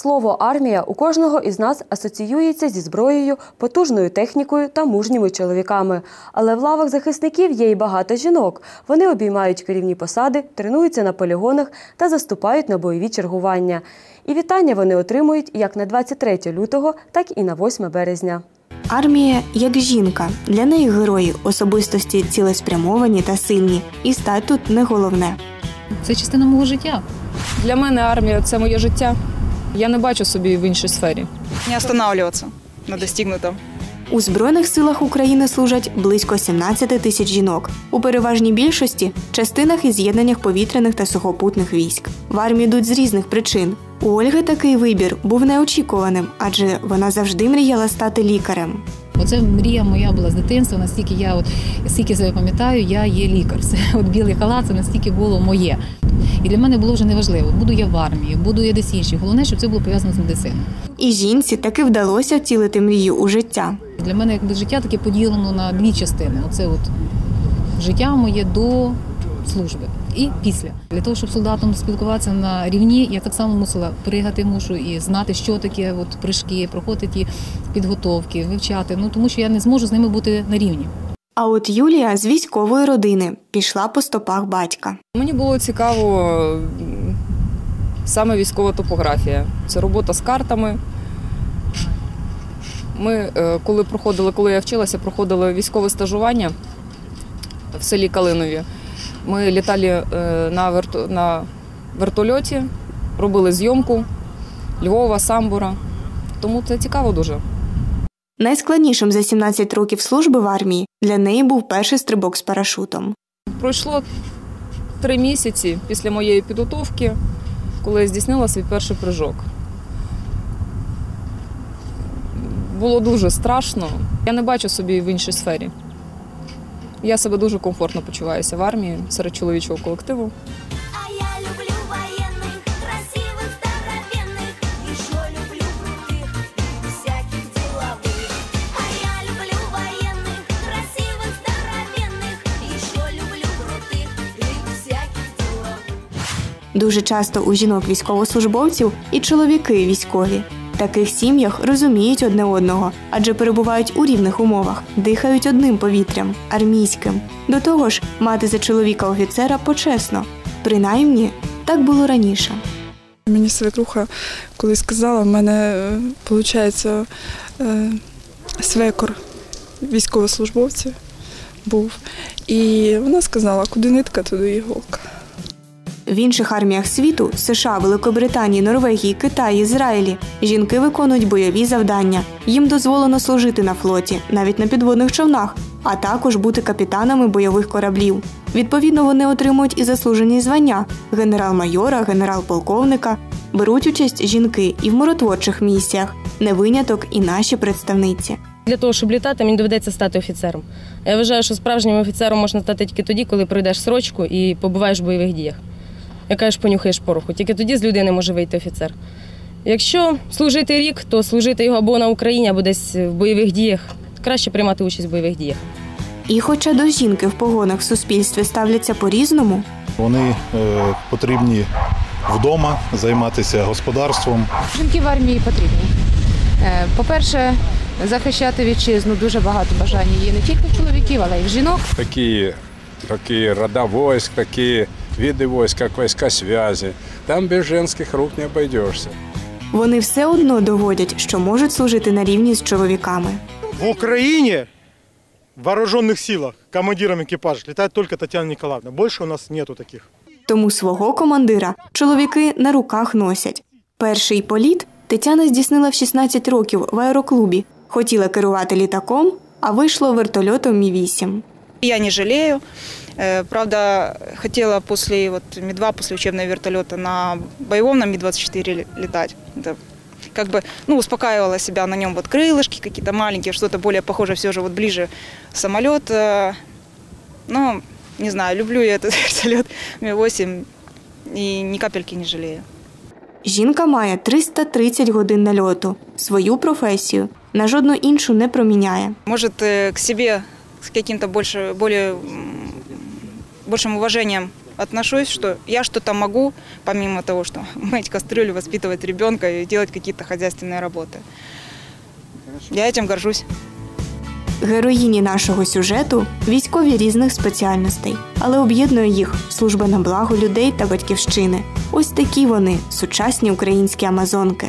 Слово армія у кожного із нас асоціюється зі зброєю, потужною технікою та мужніми чоловіками. Але в лавах захисників є і багато жінок. Вони обіймають керівні посади, тренуються на полігонах та заступають на бойові чергування. І вітання вони отримують як на 23 лютого, так і на 8 березня. Армія як жінка. Для неї герої особистості цілеспрямовані та сильні. І стать тут не головне. Це частина мого життя. Для мене армія це моє життя. Я не бачу собі в іншій сфері. не останавливатися на достигнутому. У Збройних силах України служать близько 17 тисяч жінок. У переважній більшості частинах і з'єднаннях повітряних та сухопутних військ. В армію йдуть з різних причин. У Ольги такий вибір був неочікуваним, адже вона завжди мріяла стати лікарем. Оце мрія моя була з дитинства. Настільки я, от скільки себе пам'ятаю, я є лікар. Все от білий халат, це настільки було моє. І для мене було вже неважливо, буду я в армії, буду я десь інші. Головне, щоб це було пов'язано з медициною. І жінці таки вдалося втілити мрію у життя. Для мене якби життя таке поділено на дві частини. Оце от життя моє до служби і після. Для того, щоб солдатом спілкуватися на рівні, я так само мусила приїхати мушу і знати, що таке от прыжки, проходити ті підготовки, вивчати. Ну тому що я не зможу з ними бути на рівні. А от Юлія з військової родини пішла по стопах батька. Мені було цікаво саме військова топографія. Це робота з картами. Ми, е, коли проходили, коли я вчилася, проходили військове стажування в селі Калинові. Ми літали е, на, верто, на вертольоті, робили зйомку Львова, Самбура. Тому це цікаво дуже. Найскладнішим за 17 років служби в армії для неї був перший стрибок з парашутом. Пройшло три місяці після моєї підготовки, коли я здійснила свій перший прыжок. Було дуже страшно. Я не бачу собі в іншій сфері. Я себе дуже комфортно почуваюся в армії серед чоловічого колективу. А я люблю военных, красивых, здоровенных Еще люблю крутых и всяких деловых А я люблю военных, красивых, здоровенных Еще люблю крутых и всяких деловых Дуже часто у жінок військовослужбовців і чоловіки військові. Таких сім'ях розуміють одне одного, адже перебувають у рівних умовах, дихають одним повітрям армійським. До того ж, мати за чоловіка офіцера почесно. Принаймні, так було раніше. Мені свекруха коли сказала, в мене виходить свекор військовослужбовців був. І вона сказала, куди нитка, туди іголка. В інших арміях світу США, Великобританії, Норвегії, Китаї, Ізраїлі жінки виконують бойові завдання. Їм дозволено служити на флоті, навіть на підводних човнах, а також бути капітанами бойових кораблів. Відповідно, вони отримують і заслужені звання генерал-майора, генерал-полковника. Беруть участь жінки і в миротворчих місіях, не виняток і наші представниці. Для того, щоб літати, мені доведеться стати офіцером. Я вважаю, що справжнім офіцером можна стати тільки тоді, коли пройдеш срочку і побуваєш в бойових діях. Яка ж понюхаєш пороху. Тільки тоді з людини може вийти офіцер. Якщо служити рік, то служити його або на Україні, або десь в бойових діях. Краще приймати участь в бойових діях. І хоча до жінки в погонах в суспільстві ставляться по-різному, Вони е, потрібні вдома займатися господарством. Жінки в армії потрібні. Е, По-перше, захищати вітчизну дуже багато бажання є не тільки в чоловіків, але й в жінок. какие, какие рода войск, какие виды войск, как войска связи. Там без женских рук не обойдешься. вони все одно доводять, що можуть служити на рівні з чоловіками. В Украине в вооруженных силах командиром экипажа летает только Татьяна Николаевна. Больше у нас нету таких. Тому свого командира чоловіки на руках носять. Перший політ Тетяна здійснила в 16 років в аероклубі. Хотіла керувати літаком, а вийшло вертольотом Мі-8. Я не жалею. Э, Правда, хотела после вот Ми-2, после учебного вертолета на боевом на Ми-24 ле- летать. Это как бы, ну, успокаивала себя на нем вот крылышки какие-то маленькие, что-то более похоже все же вот ближе самолет. э, Но, не знаю, люблю я этот вертолет Ми-8 и ни капельки не жалею. Жінка має 330 годин нальоту. Свою професію на жодну іншу не проміняє. Может, э, к себе с каким-то больше, более м, большим уважением отношусь, что я что-то могу, помимо того, что мыть кастрюлю, воспитывать ребенка и делать какие-то хозяйственные работы. Я этим горжусь. Героїні нашого сюжету військові різних спеціальностей, але об'єднує їх служба на благо людей та батьківщини. Ось такі вони сучасні українські амазонки.